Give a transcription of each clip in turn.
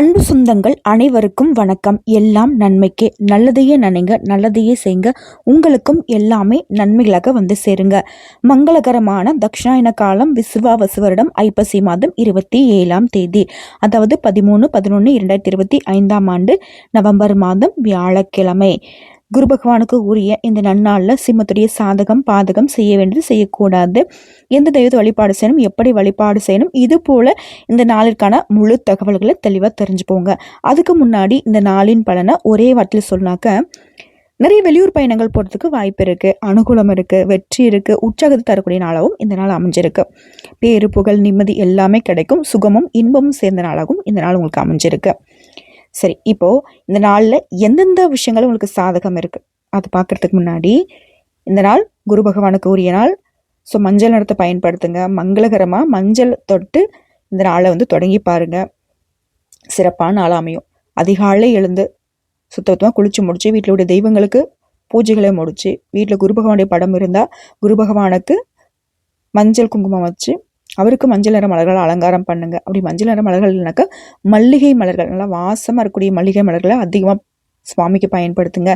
அன்பு சொந்தங்கள் அனைவருக்கும் வணக்கம். எல்லாம் நன்மைக்கே. நல்லதையே நினைங்க நல்லதையே செய்ங்க. உங்களுக்கும் எல்லாமே நன்மைகளாக வந்து சேருங்க. மங்களகரமான தக்ஷாயன காலம் விசுவாவசு வருடம் ஐப்பசி மாதம் இருபத்தி ஏழாம் தேதி. அதாவது பதிமூணு பதினொன்று இரண்டாயிரத்தி இருபத்தி ஐந்தாம் ஆண்டு நவம்பர் மாதம் வியாழக்கிழமை. குரு பகவானுக்கு உரிய இந்த நன்னாளில் சிம்மத்துடைய சாதகம் பாதகம் செய்ய வேண்டியது செய்யக்கூடாது. எந்த தெய்வத்தை வழிபாடு செய்யணும் எப்படி வழிபாடு செய்யணும் இது போல் இந்த நாளிற்கான முழு தகவல்களை தெளிவாக தெரிஞ்சுப்போங்க. அதுக்கு முன்னாடி இந்த நாளின் பலனை ஒரே வாட்டில் சொன்னாக்க நிறைய வெளியூர் பயணங்கள் போகிறதுக்கு வாய்ப்பு இருக்குது அனுகூலம் இருக்குது வெற்றி இருக்குது உற்சாகத்தை தரக்கூடிய நாளாகவும் இந்த நாள் அமைஞ்சிருக்கு. பேரு புகழ் நிம்மதி எல்லாமே கிடைக்கும் சுகமும் இன்பமும் சேர்ந்த நாளாகவும் இந்த நாள் உங்களுக்கு அமைஞ்சிருக்கு. சரி இப்போது இந்த நாளில் எந்தெந்த விஷயங்கள் உங்களுக்கு சாதகம் இருக்குது அது பார்க்குறதுக்கு முன்னாடி இந்த நாள் குரு பகவானுக்கு உரிய நாள். ஸோ மஞ்சள் நிறத்தை பயன்படுத்துங்க. மங்களகரமாக மஞ்சள் தொட்டு இந்த நாளை வந்து தொடங்கி பாருங்க. சிறப்பான நாள் அமையும். அதிகாலை எழுந்து சுத்தமாக குளிச்சு முடிச்சு வீட்டில் உடைய தெய்வங்களுக்கு பூஜைகளை முடிச்சு வீட்டில் குரு பகவானுடைய படம் இருந்தால் குரு பகவானுக்கு மஞ்சள் குங்குமம் வச்சு அவருக்கு மஞ்சள் நிற மலர்கள் அலங்காரம் பண்ணுங்க. அப்படி மஞ்சள் நிற மலர்கள் இல்லைனாக்கா மல்லிகை மலர்கள் நல்லா வாசமாக இருக்கக்கூடிய மல்லிகை மலர்களை அதிகமாக சுவாமிக்கு பயன்படுத்துங்க.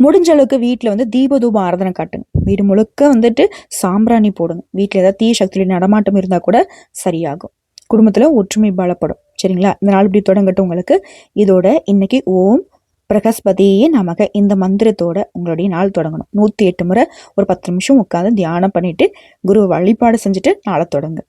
முடிஞ்ச அளவுக்கு வீட்டில் வந்து தீபதூப ஆராதனை காட்டுங்க. வீடு முழுக்க வந்துட்டு சாம்பிராணி போடுங்க. வீட்டில் ஏதாவது தீய சக்தியில் நடமாட்டம் இருந்தால் கூட சரியாகும். குடும்பத்தில் ஒற்றுமை பலப்படும். சரிங்களா? இந்த நாள் இப்படி தொடங்கட்டும் உங்களுக்கு. இதோட இன்னைக்கு ஓம் பிரகஸ்பதியே நமக. இந்த மந்திரத்தோட உங்களுடைய நாள் தொடங்கணும். நூற்றி எட்டு முறை ஒரு பத்து நிமிஷம் உட்காந்து தியானம் பண்ணிட்டு குரு வழிபாடு செஞ்சுட்டு நாளை தொடங்க.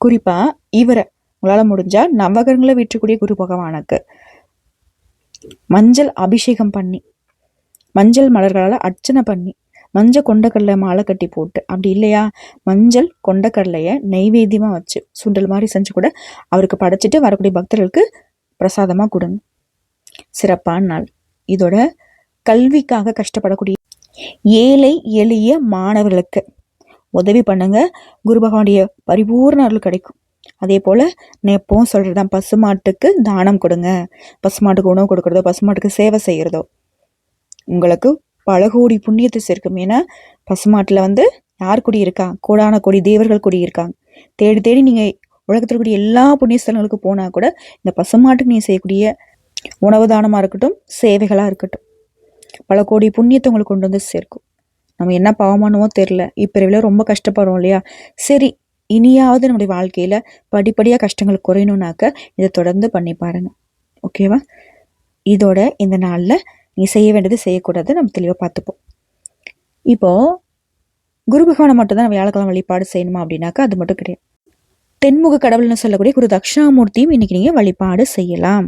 குறிப்பாக இவரை உங்களால் முடிஞ்சால் நவகரங்களை விற்றக்கூடிய குரு பகவானுக்கு. மஞ்சள் அபிஷேகம் பண்ணி மஞ்சள் மலர்களால் அர்ச்சனை பண்ணி மஞ்சள் கொண்டக்கடலை மாலை கட்டி போட்டு அப்படி இல்லையா? மஞ்சள் கொண்டக்கடலையை நெய்வேத்தியமாக வச்சு சுண்டல் மாதிரி செஞ்சு கூட அவருக்கு படைச்சிட்டு வரக்கூடிய பக்தர்களுக்கு பிரசாதமாக கொடுங்க. சிறப்பான நாள். இதோட கல்விக்காக கஷ்டப்படக்கூடிய ஏழை எளிய மாணவர்களுக்கு உதவி பண்ணுங்க. குரு பகவானுடைய பரிபூர்ண அருள் கிடைக்கும். அதே போல் நான் எப்பவும் சொல்கிறது தான் பசுமாட்டுக்கு தானம் கொடுங்க. பசுமாட்டுக்கு உணவு கொடுக்குறதோ பசுமாட்டுக்கு சேவை செய்கிறதோ உங்களுக்கு பல கோடி புண்ணியத்தை சேர்க்கும். ஏன்னா பசுமாட்டில் வந்து யார் குடி இருக்கா? கோடான கோடி தேவர்கள் குடி இருக்காங்க தேடி தேடி நீங்கள் உலகத்தில் கூடிய எல்லா புண்ணியஸ்தலங்களுக்கு போனால் கூட இந்த பசுமாட்டுக்கு நீங்கள் செய்யக்கூடிய உணவு தானமாக இருக்கட்டும் சேவைகளாக இருக்கட்டும். பல கோடி புண்ணியத்தை உங்களுக்கு கொண்டு வந்து சேர்க்கும். நம்ம என்ன பாவமானமோ தெரில இப்பிறவில ரொம்ப கஷ்டப்படுறோம் இல்லையா? சரி இனியாவது நம்முடைய வாழ்க்கையில் படிப்படியாக கஷ்டங்கள் குறையணுன்னாக்க இதை தொடர்ந்து பண்ணி பாருங்கள் ஓகேவா இதோட இந்த நாளில் நீ செய்ய வேண்டியது செய்யக்கூடாது. நம்ம தெளிவாக பார்த்துப்போம். இப்போது குரு பகவானை மட்டும்தான் நம்ம வியாழக்கிழமை வழிபாடு செய்யணுமா அப்படின்னாக்கா அது மட்டும் கிடையாது. தென்முக கடவுள்னு சொல்லக்கூடிய குரு தக்ஷணாமூர்த்தியும் இன்னைக்கு நீங்கள் வழிபாடு செய்யலாம்.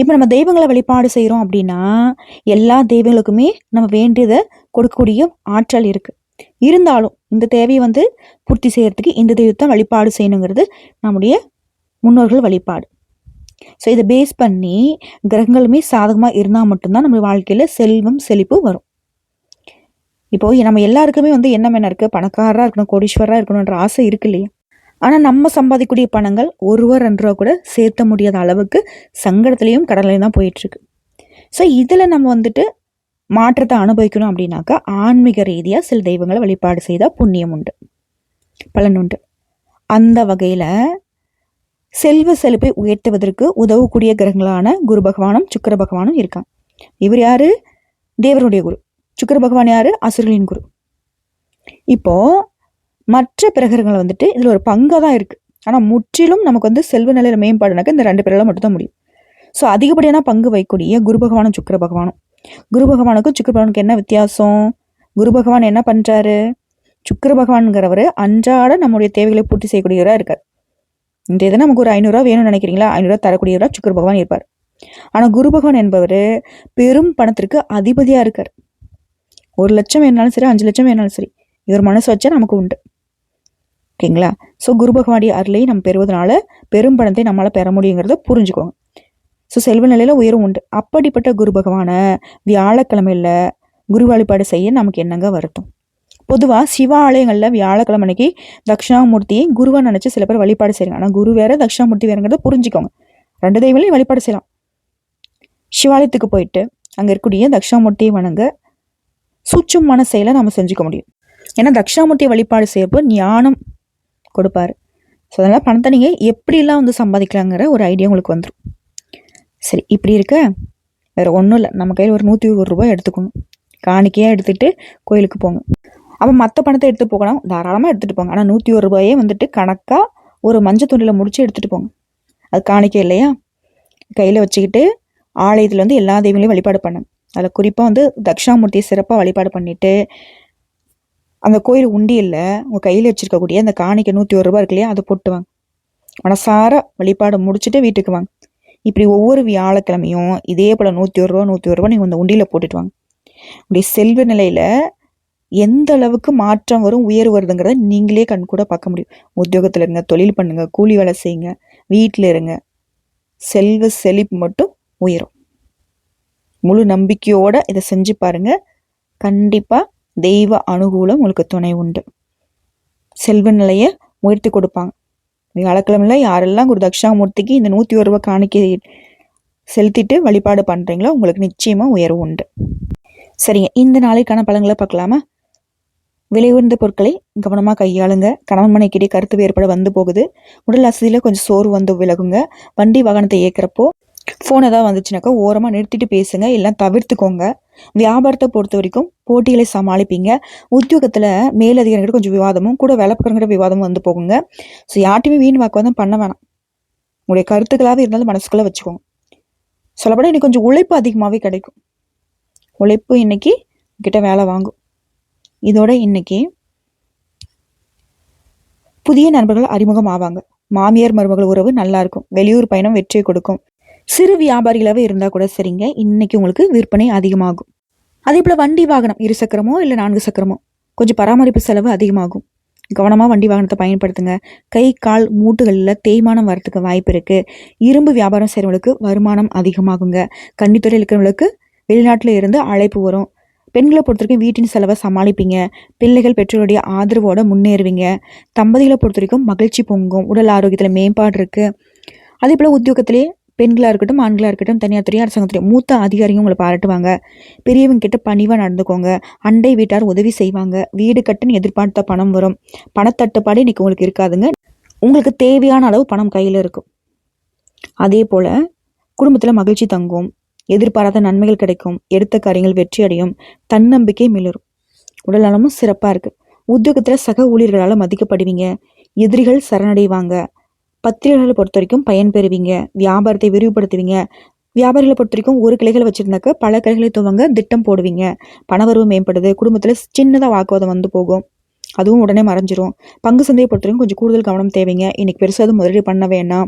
இப்போ நம்ம தெய்வங்களை வழிபாடு செய்கிறோம் அப்படின்னா எல்லா தெய்வங்களுக்குமே நம்ம வேண்டியதை கொடுக்கக்கூடிய ஆற்றல் இருக்குது இருந்தாலும் இந்த தேவையை வந்து பூர்த்தி செய்யறதுக்கு இந்த தெய்வத்தை வழிபாடு செய்யணுங்கிறது நம்முடைய முன்னோர்கள் வழிபாடு. ஸோ இதை பேஸ் பண்ணி கிரகங்களுமே சாதகமாக இருந்தால் மட்டும்தான் நம்ம வாழ்க்கையில் செல்வம் செழிப்பு வரும். இப்போ நம்ம எல்லாருக்குமே வந்து எண்ணம் என்ன இருக்குது பணக்காரராக இருக்கணும் கோடீஸ்வரராக இருக்கணுன்ற ஆசை இருக்கு இல்லையா? ஆனால் நம்ம சம்பாதிக்கக்கூடிய பணங்கள் ஒரு ரூபா ரெண்டு ரூபா கூட சேர்த்த முடியாத அளவுக்கு சங்கடத்துலேயும் கடலையும் தான் போயிட்டுருக்கு. ஸோ இதில் நம்ம வந்துட்டு மாற்றத்தை அனுபவிக்கணும் அப்படின்னாக்கா ஆன்மீக ரீதியாக சில தெய்வங்களை வழிபாடு செய்தால் புண்ணியம் உண்டு பலன் உண்டு. அந்த வகையில் செல்வ செழிப்பை உயர்த்துவதற்கு உதவக்கூடிய கிரகங்களான குரு பகவானும் சுக்கர பகவானும் இருக்காங்க. இவர் யார்? தேவருடைய குரு. சுக்கர பகவான் யாரு? அசுரலின் குரு. இப்போது மற்ற பிரகரங்கள் வந்துட்டு இதில் ஒரு பங்காக தான் இருக்குது ஆனால் முற்றிலும் நமக்கு வந்து செல்வ நிலையில் மேம்பாடுனாக்க இந்த ரெண்டு பேரெல்லாம் மட்டும் தான் முடியும். ஸோ அதிகப்படியான பங்கு வைக்கக்கூடிய குரு பகவானும் சுக்கர பகவானும். குரு பகவானுக்கும் சுக்கர பகவானுக்கு என்ன வித்தியாசம்? குரு பகவான் என்ன பண்ணுறாரு சுக்கர பகவான்கிறவர் அன்றாட நம்முடைய தேவைகளை பூர்த்தி செய்யக்கூடியவராக இருக்கார். இந்த இதை நமக்கு ஒரு ஐநூறுரூவா வேணும்னு நினைக்கிறீங்களா? ஐநூறுரூவா தரக்கூடியவராக சுக்கர பகவான் இருப்பார். ஆனால் குரு பகவான் என்பவர் பெரும் பணத்திற்கு அதிபதியாக இருக்கார். ஒரு லட்சம் வேணாலும் சரி அஞ்சு லட்சம் வேணாலும் சரி. இவர் மனசு வச்சா நமக்கு உண்டு. ஓகேங்களா? ஸோ குரு பகவானுடைய அருளை நம்ம பெறுவதனால பெரும் பணத்தை நம்மளால் பெற முடியுங்கிறத புரிஞ்சுக்கோங்க. ஸோ செல்வ நிலையில் உயரும் உண்டு. அப்படிப்பட்ட குரு பகவானை வியாழக்கிழமையில் குரு வழிபாடு செய்ய நமக்கு என்னங்க வருத்தம்? பொதுவாக சிவாலயங்களில் வியாழக்கிழமை அன்னைக்கு தட்சிணாமூர்த்தியை குருவை நினச்சி சில பேர் வழிபாடு செய்கிறாங்க ஆனால் குரு வேற தட்சிணாமூர்த்தி வேறுங்கிறத புரிஞ்சுக்கோங்க. ரெண்டு தெய்வங்களையும் வழிபாடு செய்யலாம். சிவாலயத்துக்கு போயிட்டு அங்கே இருக்கக்கூடிய தட்சிணாமூர்த்தியை வணங்க சூட்சமான செயலை நம்ம செஞ்சுக்க முடியும். ஏன்னா தட்சிணாமூர்த்தியை வழிபாடு செய்யப்போ ஞானம் கொடுப்பாரு. ஸோ அதனால் பணத்தை நீங்கள் எப்படிலாம் வந்து சம்பாதிக்கலாங்கிற ஒரு ஐடியா உங்களுக்கு வந்துடும் சரி இப்படி இருக்க வேறு ஒன்றும் இல்லை. நம்ம கையில் ஒரு நூற்றி ஒரு ரூபாய் எடுத்துக்கணும் காணிக்கையாக எடுத்துகிட்டு கோயிலுக்கு போங்க. அப்போ மற்ற பணத்தை எடுத்து போகலாம். தாராளமாக எடுத்துகிட்டு போங்க. ஆனால் நூற்றி ஒரு ரூபாயே வந்துட்டு கணக்காக ஒரு மஞ்சள் துணியில் முடித்து எடுத்துகிட்டு போங்க. அது காணிக்கை இல்லையா? கையில் வச்சுக்கிட்டு ஆலயத்தில் வந்து எல்லா தெய்வங்களையும் வழிபாடு பண்ணுங்க. அதில் குறிப்பாக வந்து தட்சிணாமூர்த்தியை சிறப்பாக வழிபாடு பண்ணிவிட்டு அந்த கோயில் உண்டியலில் உங்கள் கையில் வச்சிருக்கக்கூடிய அந்த காணிக்கை நூற்றி ஒரு ரூபா இருக்கு இல்லையா? அதை போட்டு வாங்க. மனசார வழிபாடு முடிச்சுட்டு வீட்டுக்கு வாங்க. இப்படி ஒவ்வொரு வியாழக்கிழமையும் இதே போல் நூற்றி ஒரு ரூபா நூற்றி ஒரு ரூபா நீங்கள் அந்த உண்டியில் போட்டுட்டு வாங்க. உங்களுடைய செல்வ நிலையில் எந்த அளவுக்கு மாற்றம் வரும் உயர்வு வருதுங்கிறத நீங்களே கண் கூட பார்க்க முடியும். உத்தியோகத்தில் இருங்க தொழில் பண்ணுங்க கூலி வேலை செய்யுங்க வீட்டில் இருங்க. செல்வ செழிப்பு மட்டும் உயரும். முழு நம்பிக்கையோடு இதை செஞ்சு பாருங்கள் கண்டிப்பாக தெய்வ அனுகூலம் உங்களுக்கு துணை உண்டு. செல்வ நிலையை உயர்த்தி கொடுப்பாங்க. வியாழக்கிழமையில் யாரெல்லாம் குரு தக்ஷாமூர்த்திக்கு இந்த நூற்றி ஒரு ரூபாய் காணிக்கை செலுத்திட்டு வழிபாடு பண்ணுறீங்களோ உங்களுக்கு நிச்சயமாக உயர்வு உண்டு. சரிங்க இந்த நாளைக்கான பலன்களை பார்க்கலாமா? விலை உயர்ந்த பொருட்களை கவனமாக கையாளுங்க. கணவன்மனைக்கிடையே கருத்து வேறுபாடு வந்து போகுது. உடல் அசதியில் கொஞ்சம் சோறு வந்து விலகுங்க. வண்டி வாகனத்தை இயக்கிறப்போ ஃபோன் ஏதாவது வந்துச்சுனாக்கா ஓரமாக நிறுத்திட்டு பேசுங்க எல்லாம் தவிர்த்துக்கோங்க. வியாபாரத்தை பொறுத்த வரைக்கும் போட்டிகளை சமாளிப்பீங்க. உத்தியோகத்தில் மேலதிகாரிகிட்ட கொஞ்சம் விவாதமும் கூட வேலை விவாதமும் வந்து போகுங்க. ஸோ யார்ட்டையுமே வீண் வாக்குவாதம் பண்ண வேணாம். உங்களுடைய கருத்துக்களாக இருந்தாலும் மனசுக்குள்ளே வச்சுக்கோங்க. சொல்லப்பட இன்னைக்கு கொஞ்சம் உழைப்பு அதிகமாகவே கிடைக்கும். உழைப்பு இன்னைக்கு கிட்ட வேலை வாங்கும். இதோட இன்னைக்கு புதிய நண்பர்கள் அறிமுகம் ஆவாங்க மாமியார் மருமகள் உறவு நல்லா இருக்கும். வெளியூர் பயணம் வெற்றியை கொடுக்கும். சிறு வியாபாரிகளாகவே இருந்தால் கூட சரிங்க. இன்னைக்கு உங்களுக்கு விற்பனை அதிகமாகும். அதே போல் வண்டி வாகனம் இரு சக்கரமோ இல்லை நான்கு சக்கரமோ கொஞ்சம் பராமரிப்பு செலவு அதிகமாகும். கவனமாக வண்டி வாகனத்தை பயன்படுத்துங்க. கை கால் மூட்டுகளில் தேய்மானம் வரத்துக்கு வாய்ப்பு இருக்குது இரும்பு வியாபாரம் செய்கிறவங்களுக்கு வருமானம் அதிகமாகுங்க. கன்னித்துறையில் இருக்கிறவங்களுக்கு வெளிநாட்டில் இருந்து அழைப்பு வரும். பெண்களை பொறுத்த வரைக்கும் வீட்டின் செலவை சமாளிப்பீங்க. பிள்ளைகள் பெற்றோருடைய ஆதரவோடு முன்னேறுவீங்க. தம்பதிகளை பொறுத்த வரைக்கும் மகிழ்ச்சி பொங்கும். உடல் ஆரோக்கியத்தில் மேம்பாடு இருக்குது அதே போல் உத்தியோகத்திலே பெண்களாக இருக்கட்டும் ஆண்களாக இருக்கட்டும் தனியார் துறை அரசாங்கத்துறை மூத்த அதிகாரியும் உங்களை பாராட்டுவாங்க. பெரியவங்க கிட்ட பணிவாக நடந்துக்கோங்க. அண்டை வீட்டார் உதவி செய்வாங்க. வீடு கட்டுன்னு எதிர்பார்த்த பணம் வரும். பணத்தட்டுப்பாடு இன்னைக்கு உங்களுக்கு இருக்காதுங்க. உங்களுக்கு தேவையான அளவு பணம் கையில் இருக்கும். அதே போல் குடும்பத்தில் மகிழ்ச்சி தங்கும். எதிர்பாராத நன்மைகள் கிடைக்கும். எடுத்த காரியங்கள் வெற்றி அடையும். தன்னம்பிக்கை மிளரும். உடல் நலமும் சிறப்பாக இருக்குது உத்தியோகத்தில் சக ஊழியர்களால் மதிக்கப்படுவீங்க. எதிரிகள் சரணடைவாங்க. பத்திரிகைகளை பொறுத்த வரைக்கும் பயன் பெறுவீங்க வியாபாரத்தை விரிவுபடுத்துவீங்க. வியாபாரிகளை பொறுத்த வரைக்கும் ஒரு கிளைகளை வச்சுருந்தாக்க பல கிளைகளை துவங்க திட்டம் போடுவீங்க. பணவரவு மேம்படுது குடும்பத்தில் சின்னதாக வாக்குவாதம் வந்து போகும். அதுவும் உடனே மறைஞ்சிரும். பங்கு சந்தையை பொறுத்த வரைக்கும் கொஞ்சம் கூடுதல் கவனம் தேவைங்க. இன்னைக்கு பெருசாக முதலீடு பண்ண வேணாம்.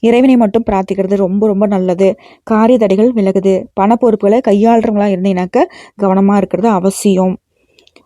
இறைவனை மட்டும் பிரார்த்திக்கிறது ரொம்ப ரொம்ப நல்லது. காரிய தடைகள் விலகுது. பண பொறுப்புகளை கையாளுறவங்களா இருந்தீங்கன்னாக்க கவனமாக இருக்கிறது அவசியம்.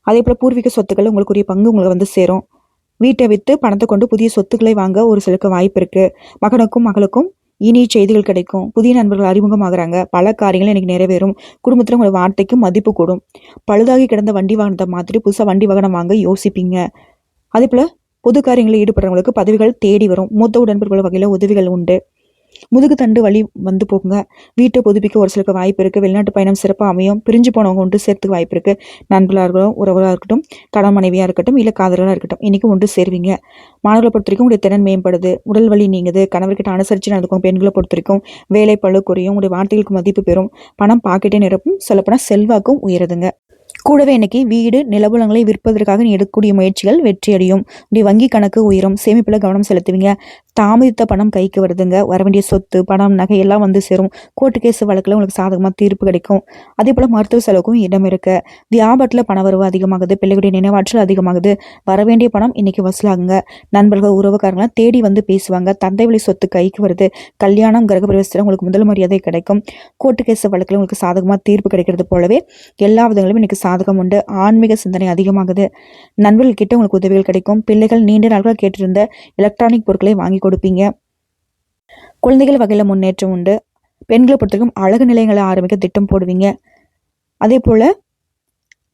அதே போல் பூர்வீக சொத்துக்கள் உங்களுக்குரிய பங்கு உங்களுக்கு வந்து சேரும். வீட்டை விற்று பணத்தை கொண்டு புதிய சொத்துக்களை வாங்க ஒரு சிலருக்கு வாய்ப்பு இருக்குது மகனுக்கும் மகளுக்கும் இனிய செய்திகள் கிடைக்கும். புதிய நண்பர்கள் அறிமுகமாகறாங்க. பல காரியங்களும் எனக்கு நிறைவேறும். குடும்பத்தில் உங்களோட வார்த்தைக்கும் மதிப்பு கூடும். பழுதாகி கிடந்த வண்டி வாகனத்தை மாற்றி புதுசாக வண்டி வாகனம் வாங்க யோசிப்பீங்க. அதே போல் பொது காரியங்களில் ஈடுபடுறவங்களுக்கு பதவிகள் தேடி வரும். மூத்த உடன்பிற்குள்ள வகையில் உதவிகள் உண்டு. முதுகு தண்டு வழி வந்து போகுங்க. வீட்டை புதுப்பிக்க ஒரு சிலருக்கு வாய்ப்பு இருக்குது வெளிநாட்டு பயணம் சிறப்பாக அமையும். பிரிஞ்சு போனவங்க ஒன்று சேர்த்துக்கு வாய்ப்பு இருக்குது நண்பர்களாக இருக்கட்டும் உறவுகளாக இருக்கட்டும் கடன் மனைவியாக இருக்கட்டும் இல்லை காதலாக இருக்கட்டும் இன்றைக்கி ஒன்று சேருவீங்க. மாணவர்களை பொறுத்த வரைக்கும் உங்களுடைய திறன் மேம்படுது. உடல் வலி நீங்குது. கணவர்கிட்ட அனுசரித்து நடக்கும் பெண்களை பொறுத்த வரைக்கும் வேலை பழு குறையும். உங்களுடைய வார்த்தைகளுக்கு மதிப்பு பெறும். பணம் பாக்கெட்டே நிரப்பும். சொல்லப்போனால் செல்வாக்கும் உயருதுங்க. கூடவே இன்னைக்கு வீடு நிலபுலங்களை விற்பதற்காக நீ எடுக்கக்கூடிய முயற்சிகள் வெற்றியடையும். உடைய வங்கி கணக்கு உயரும். சேமிப்பில் கவனம் செலுத்துவீங்க. தாமதித்த பணம் கைக்கு வருதுங்க. வர வேண்டிய சொத்து பணம் நகை எல்லாம் வந்து சேரும். கோர்ட்டு கேஸ் வழக்கில் உங்களுக்கு சாதகமாக தீர்ப்பு கிடைக்கும். அதே போல் மருத்துவ செலவுக்கும் இடம் இருக்கு. வியாபாரத்தில் பண வரவு அதிகமாகுது. பிள்ளைகளுடைய நினைவாற்றல் அதிகமாகுது. வர வேண்டிய பணம் இன்னைக்கு வசூலாகுங்க. நண்பர்கள் உறவுக்காரங்களாம் தேடி வந்து பேசுவாங்க. தந்தை வழி சொத்து கைக்கு வருது. கல்யாணம் கிரக பிரவேசத்தில் உங்களுக்கு முதல் மரியாதை கிடைக்கும். கோர்ட்டு கேஸ் வழக்கில் உங்களுக்கு சாதகமாக தீர்ப்பு கிடைக்கிறது போலவே எல்லா விதங்களும் இன்னைக்கு சாதகம் உண்டு. ஆன்மீக சிந்தனை அதிகமாகுது. நண்பர்கள் கிட்ட உங்களுக்கு உதவிகள் கிடைக்கும். பிள்ளைகள் நீண்ட நாட்கள் கேட்டிருந்த எலக்ட்ரானிக் பொருட்களை வாங்கி கொடுப்பீங்க. குழந்தைகள் வகையில் முன்னேற்றம் உண்டு. பெண்களை பொறுத்தவரைக்கும் அழகு நிலையங்களை ஆரம்பிக்க திட்டம் போடுவீங்க. அதே போல்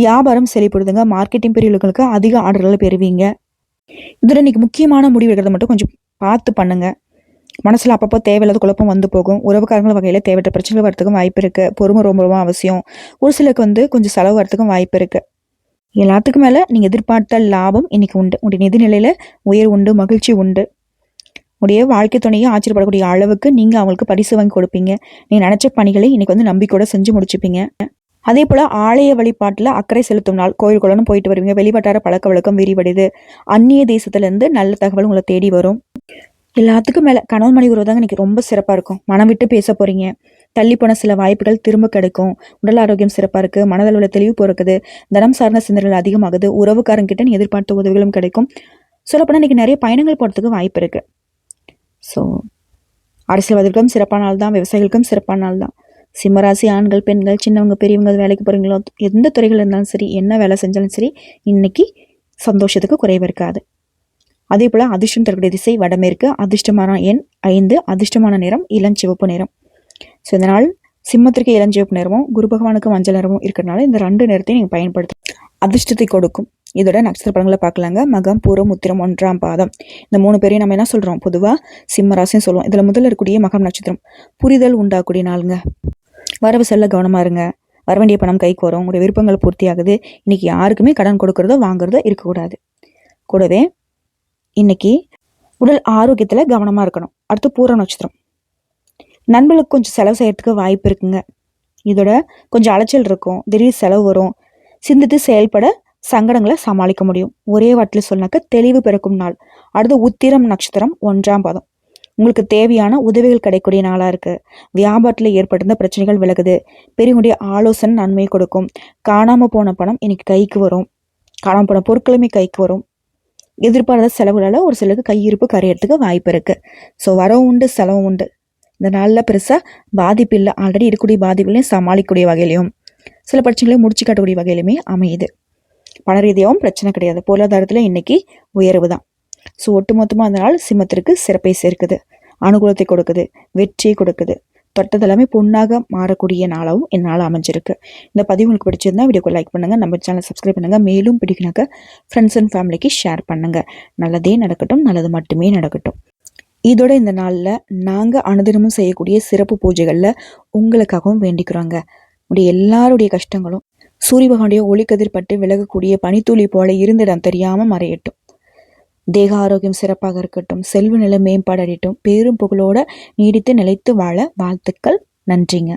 வியாபாரம் செழிப்படுதுங்க மார்க்கெட்டிங் பிரிவுகளுக்கு அதிக ஆர்டர்களை பெறுவீங்க. இதில் இன்னைக்கு முக்கியமான முடிவு எடுக்கிறத மட்டும் கொஞ்சம் பார்த்து பண்ணுங்க. மனசில் அப்பப்போ தேவையில்லாத குழப்பம் வந்து போகும். உறவுக்காரங்கள் வகையில் தேவையற்ற பிரச்சனைகள் வரத்துக்கும் வாய்ப்பு இருக்குது பொறுமை ரொம்ப ரொம்ப அவசியம். ஒரு சிலருக்கு வந்து கொஞ்சம் செலவு வரத்துக்கும் வாய்ப்பு இருக்குது எல்லாத்துக்கும் மேலே நீங்கள் எதிர்பார்த்த லாபம் இன்னைக்கு உண்டு. உங்களுடைய நிதி நிலையில் உயர் உண்டு மகிழ்ச்சி உண்டு. உடைய வாழ்க்கை துணையை ஆச்சரியப்படக்கூடிய அளவுக்கு நீங்கள் அவங்களுக்கு பரிசு வாங்கி கொடுப்பீங்க. நீ நினச்ச பணிகளை இன்னைக்கு வந்து நம்பிக்கையோட செஞ்சு முடிச்சுப்பீங்க. அதே போல் ஆலய வழிபாட்டில் அக்கறை செலுத்தும் நாள் கோயில் குளம்னு போயிட்டு வருவீங்க. வெளிவட்டார பழக்க வழக்கம் விரிவடையுது அந்நிய தேசத்துலேருந்து நல்ல தகவல் உங்களை தேடி வரும். எல்லாத்துக்கும் மேலே கணவன் மணி உறவு தாங்க இன்னைக்கு ரொம்ப சிறப்பாக இருக்கும். மனம் விட்டு பேச போகிறீங்க தள்ளி போன சில வாய்ப்புகள் திரும்ப கிடைக்கும். உடல் ஆரோக்கியம் சிறப்பாக இருக்குது மனதளவில் தெளிவு பிறக்குது. தனம் சார்ந்த சிந்தனைகள் அதிகமாகுது. உறவுக்காரங்கிட்ட நீ எதிர்பார்த்த உதவிகளும் கிடைக்கும். சொல்லப்போனால் இன்னைக்கு நிறைய பயணங்கள் போகிறதுக்கு வாய்ப்பு இருக்குது ஸோ அரசியல்வாதிகளுக்கும் சிறப்பான நாள் தான் விவசாயிகளுக்கும் சிறப்பான நாள் தான் சிம்மராசி ஆண்கள் பெண்கள் சின்னவங்க பெரியவங்க வேலைக்கு போகிறீங்களோ எந்த துறைகள் இருந்தாலும் சரி என்ன வேலை செஞ்சாலும் சரி இன்றைக்கி சந்தோஷத்துக்கு குறைவு இருக்காது. அதே போல் அதிர்ஷ்டம் தரக்கூடிய திசை வடமேற்கு அதிர்ஷ்டமான எண் ஐந்து அதிர்ஷ்டமான நிறம் இளஞ்சிவப்பு நிறம். ஸோ இதனால் சிம்மத்திற்கு இளஞ்சிவப்பு நிறமும் குரு பகவானுக்கு மஞ்சள் நிறமும் இருக்கிறனால இந்த ரெண்டு நிறத்தையும் நீங்கள் பயன்படுத்தும் அதிர்ஷ்டத்தை கொடுக்கும். இதோட நட்சத்திர படங்களை பார்க்கலாங்க. மகம் பூரம் உத்திரம் ஒன்றாம் பாதம். இந்த மூணு பேரையும் நம்ம என்ன சொல்கிறோம் பொதுவாக சிம்ம ராசின்னு சொல்லுவோம். இதில் முதல்ல இருக்கக்கூடிய மகம் நட்சத்திரம். புரிதல் உண்டாகக்கூடிய நாளுங்க வரவு செல்ல கவனமாக இருங்க. வர வேண்டிய பணம் கைக்கு வரும். உங்களுடைய விருப்பங்கள் பூர்த்தி ஆகுது யாருக்குமே கடன் கொடுக்குறதோ வாங்குறதோ இருக்கக்கூடாது. கூடவே இன்றைக்கி உடல் ஆரோக்கியத்தில் கவனமாக இருக்கணும். அடுத்து பூர நட்சத்திரம். நண்பர்களுக்கு கொஞ்சம் செலவு செய்கிறதுக்கு வாய்ப்பு இருக்குங்க. இதோட கொஞ்சம் அலைச்சல் இருக்கும். திடீர் செலவு வரும். சிந்தித்து செயல்பட சங்கடங்களை சமாளிக்க முடியும். ஒரே வாட்டில் சொன்னாக்க தெளிவு பிறக்கும் நாள். அடுத்து உத்திரம் நட்சத்திரம் ஒன்றாம் பாதம். உங்களுக்கு தேவையான உதவிகள் கிடைக்கக்கூடிய நாளாக இருக்குது வியாபாரத்தில் ஏற்பட்டிருந்த பிரச்சனைகள் விலகுது. பெரியவங்களுடைய ஆலோசனை நன்மை கொடுக்கும். காணாமல் போன பணம் இன்னைக்கு கைக்கு வரும். காணாமல் போன பொருட்களுமே கைக்கு வரும். எதிர்பாராத செலவுகளால் ஒரு சிலருக்கு கையிருப்பு கரையிறதுக்கு வாய்ப்பு இருக்குது ஸோ வரவும் உண்டு செலவும் உண்டு. இந்த நாளில் பெருசாக பாதிப்பு இல்லை. ஆல்ரெடி இருக்கக்கூடிய பாதிப்புகளையும் சமாளிக்கக்கூடிய வகையிலையும் சில பிரச்சனைகளையும் முடிச்சு காட்டக்கூடிய வகையிலுமே அமையுது. பண ரீதியாகவும் பிரச்சனை கிடையாது. பொருளாதாரத்தில் இன்னைக்கு உயர்வு தான். ஸோ ஒட்டுமொத்தமாக அந்த நாள் சிம்மத்திற்கு சிறப்பை சேர்க்குது. அனுகூலத்தை கொடுக்குது. வெற்றியை கொடுக்குது. தொட்டதெல்லாமே பொண்ணாக மாறக்கூடிய நாளாகவும் என்னால் அமைஞ்சிருக்கு. இந்த பதிவு உங்களுக்கு பிடிச்சிருந்தா வீடியோக்கு லைக் பண்ணுங்கள் நம்ம சேனல் சப்ஸ்கிரைப் பண்ணுங்கள் மேலும் பிடிக்கினாக்க ஃப்ரெண்ட்ஸ் அண்ட் ஃபேமிலிக்கு ஷேர் பண்ணுங்கள் நல்லதே நடக்கட்டும். நல்லது மட்டுமே நடக்கட்டும். இதோட இந்த நாளில் நாங்கள் அனுதினமும் செய்யக்கூடிய சிறப்பு பூஜைகளில் உங்களுக்காகவும் வேண்டிக்கிறோங்க. உடைய எல்லாருடைய கஷ்டங்களும் சூரிய பகவானுடைய ஒளிக்கதிர்பட்டு விலகக்கூடிய பனித்துளி போல இருந்திடம் தெரியாமல் மறையட்டும். தேக ஆரோக்கியம் சிறப்பாக இருக்கட்டும். செல்வ நிலை மேம்பாடு அடையட்டும் பேரும் புகழோட நீடித்து நிலைத்து வாழ வாழ்த்துக்கள். நன்றிங்க.